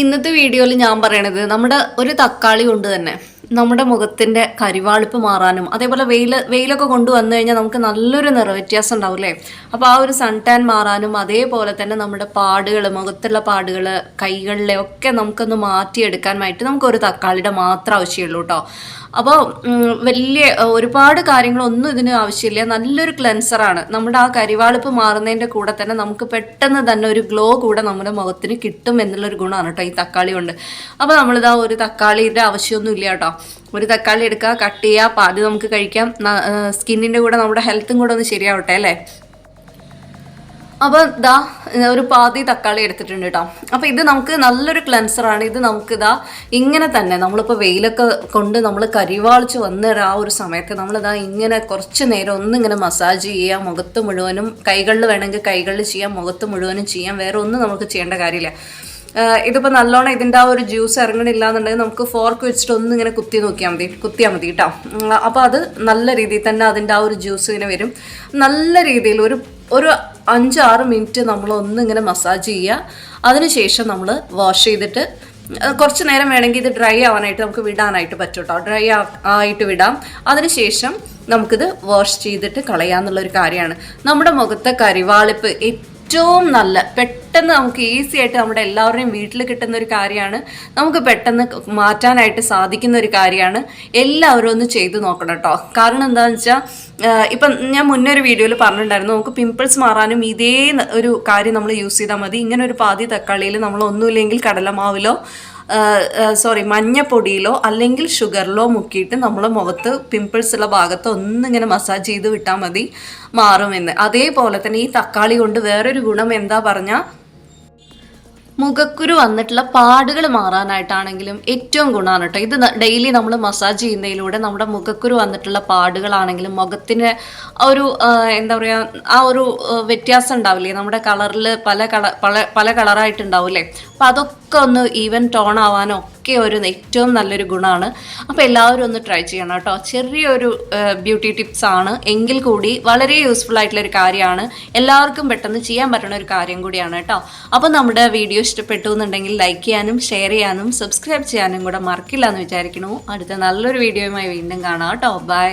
ഇന്നത്തെ വീഡിയോയിൽ ഞാൻ പറയണത് നമ്മുടെ ഒരു തക്കാളി കൊണ്ട് തന്നെ. നമ്മുടെ മുഖത്തിന്റെ കരിവാളിപ്പ് മാറാനും അതേപോലെ വെയിൽ വെയിലൊക്കെ കൊണ്ടുവന്നു കഴിഞ്ഞാൽ നമുക്ക് നല്ലൊരു നിറവ്യത്യാസം ഉണ്ടാവും അല്ലേ? അപ്പോൾ ആ ഒരു സൺ ടാൻ മാറാനും അതേപോലെ തന്നെ നമ്മുടെ പാടുകൾ മുഖത്തുള്ള പാടുകൾ കൈകളിലെ ഒക്കെ നമുക്കൊന്ന് മാറ്റിയെടുക്കാനായിട്ട് നമുക്ക് ഒരു തക്കാളിയുടെ മാത്രം ആവശ്യമുള്ളൂ കേട്ടോ. അപ്പോൾ വലിയ ഒരുപാട് കാര്യങ്ങളൊന്നും ഇതിന് ആവശ്യമില്ല. നല്ലൊരു ക്ലെൻസറാണ് നമ്മുടെ ആ കരിവാളിപ്പ് മാറുന്നതിന്റെ കൂടെ തന്നെ നമുക്ക് പെട്ടെന്ന് തന്നെ ഒരു ഗ്ലോ കൂടെ നമ്മുടെ മുഖത്തിന് കിട്ടും എന്നുള്ളൊരു ഗുണമാണ് കേട്ടോ ഈ തക്കാളി കൊണ്ട്. അപ്പോൾ നമ്മളിതാ ഒരു തക്കാളിയുടെ ആവശ്യമൊന്നും ഇല്ല കേട്ടോ. ഒരു തക്കാളി എടുക്കുക കട്ട് ചെയ്യുക അത് നമുക്ക് കഴിക്കാം. സ്കിന്നിന്റെ കൂടെ നമ്മുടെ ഹെൽത്തും കൂടെ ഒന്ന് ശരിയാവട്ടെ അല്ലേ? അപ്പോൾ ഇതാ ഒരു പാതി തക്കാളി എടുത്തിട്ടുണ്ട് കേട്ടോ അപ്പോൾ ഇത് നമുക്ക് നല്ലൊരു ക്ലൻസറാണ് ഇത് നമുക്ക് ഇതാ ഇങ്ങനെ തന്നെ നമ്മളിപ്പോൾ വെയിലൊക്കെ കൊണ്ട് നമ്മൾ കരിവാളിച്ച് വന്ന ആ ഒരു സമയത്ത് നമ്മളിതാ ഇങ്ങനെ കുറച്ച് നേരം ഒന്നിങ്ങനെ മസാജ് ചെയ്യുക മുഖത്ത് മുഴുവനും കൈകളിൽ വേണമെങ്കിൽ കൈകളിൽ ചെയ്യാം മുഖത്ത് മുഴുവനും ചെയ്യാം വേറെ ഒന്നും നമുക്ക് ചെയ്യേണ്ട കാര്യമില്ല. ഇതിപ്പോൾ നല്ലോണം ഇതിന്റെ ആ ഒരു ജ്യൂസ് ഇറങ്ങണില്ല എന്നുണ്ടെങ്കിൽ നമുക്ക് ഫോർക്ക് വെച്ചിട്ട് ഒന്ന് ഇങ്ങനെ കുത്തി നോക്കിയാൽ മതി. കുത്തിയാൽ മതി കേട്ടോ അപ്പോൾ അത് നല്ല രീതിയിൽ തന്നെ അതിന്റെ ആ ഒരു ജ്യൂസ് ഇങ്ങനെ വരും. നല്ല രീതിയിൽ ഒരു ഒരു അഞ്ചാറ് മിനിറ്റ് നമ്മൾ ഒന്നിങ്ങനെ മസാജ് ചെയ്യുക അതിനുശേഷം നമ്മൾ വാഷ് ചെയ്തിട്ട് കുറച്ച് നേരം വേണമെങ്കിൽ ഇത് ഡ്രൈ ആവാനായിട്ട് നമുക്ക് വിടാനായിട്ട് പറ്റും കേട്ടോ ഡ്രൈ ആയിട്ട് വിടാം. അതിനുശേഷം നമുക്കിത് വാഷ് ചെയ്തിട്ട് കളയാന്നുള്ളൊരു കാര്യമാണ്. നമ്മുടെ മുഖത്തെ കരിവാളിപ്പ് ഏറ്റവും നല്ല പെട്ടെന്ന് നമുക്ക് ഈസി ആയിട്ട് നമ്മുടെ എല്ലാവരുടെയും വീട്ടിൽ കിട്ടുന്ന ഒരു കാര്യമാണ്. നമുക്ക് പെട്ടെന്ന് മാറ്റാനായിട്ട് സാധിക്കുന്ന ഒരു കാര്യമാണ്. എല്ലാവരും ഒന്ന് ചെയ്തു നോക്കണം കേട്ടോ കാരണം എന്താണെന്ന് വെച്ചാൽ ഇപ്പം ഞാൻ മുന്നേ ഒരു വീഡിയോയിൽ പറഞ്ഞിട്ടുണ്ടായിരുന്നു നമുക്ക് പിമ്പിൾസ് മാറാനും ഇതേ ഒരു കാര്യം നമ്മൾ യൂസ് ചെയ്താൽ മതി. ഇങ്ങനെ ഒരു പാതി തക്കാളിയിൽ നമ്മൾ ഒന്നുമില്ലെങ്കിൽ കടലമാവിലോ സോറി മഞ്ഞപ്പൊടിയിലോ അല്ലെങ്കിൽ ഷുഗറിലോ മുക്കിയിട്ട് നമ്മൾ മുഖത്ത് പിമ്പിൾസ് ഉള്ള ഭാഗത്ത് ഒന്നിങ്ങനെ മസാജ് ചെയ്ത് വിട്ടാൽ മതി മാറുമെന്ന്. അതേപോലെ തന്നെ ഈ തക്കാളി കൊണ്ട് വേറൊരു ഗുണം എന്താ പറഞ്ഞാൽ മുഖക്കുരു വന്നിട്ടുള്ള പാടുകൾ മാറാനായിട്ടാണെങ്കിലും ഏറ്റവും ഗുണമാണ് കേട്ടോ. ഇത് ഡെയിലി നമ്മൾ മസാജ് ചെയ്യുന്നതിലൂടെ നമ്മുടെ മുഖക്കുരു വന്നിട്ടുള്ള പാടുകളാണെങ്കിലും മുഖത്തിന് ഒരു എന്താ പറയുക ആ ഒരു വ്യത്യാസം ഉണ്ടാവില്ലേ? നമ്മുടെ കളറിൽ പല കളർ പല പല കളറായിട്ടുണ്ടാവില്ലേ അപ്പോൾ അതൊക്കെ ഒന്ന് ഈവൻ ടോൺ ആവാനോ ഒക്കെ ഒരു ഏറ്റവും നല്ലൊരു ഗുണമാണ്. അപ്പോൾ എല്ലാവരും ഒന്ന് ട്രൈ ചെയ്യണം കേട്ടോ. ചെറിയൊരു ബ്യൂട്ടി ടിപ്സ് ആണ്. എങ്കിൽ കൂടി വളരെ യൂസ്ഫുൾ ആയിട്ടുള്ള ഒരു കാര്യമാണ്. എല്ലാവർക്കും പെട്ടെന്ന് ചെയ്യാൻ പറ്റുന്ന ഒരു കാര്യം കൂടിയാണ് കേട്ടോ. അപ്പോൾ നമ്മുടെ വീഡിയോ ഇഷ്ടപ്പെട്ടു എന്നുണ്ടെങ്കിൽ ലൈക്ക് ചെയ്യാനും ഷെയർ ചെയ്യാനും സബ്സ്ക്രൈബ് ചെയ്യാനും കൂടെ മറക്കില്ല എന്ന് വിചാരിക്കണു അടുത്ത നല്ലൊരു വീഡിയോയുമായി വീണ്ടും കാണാം കേട്ടോ. ബൈ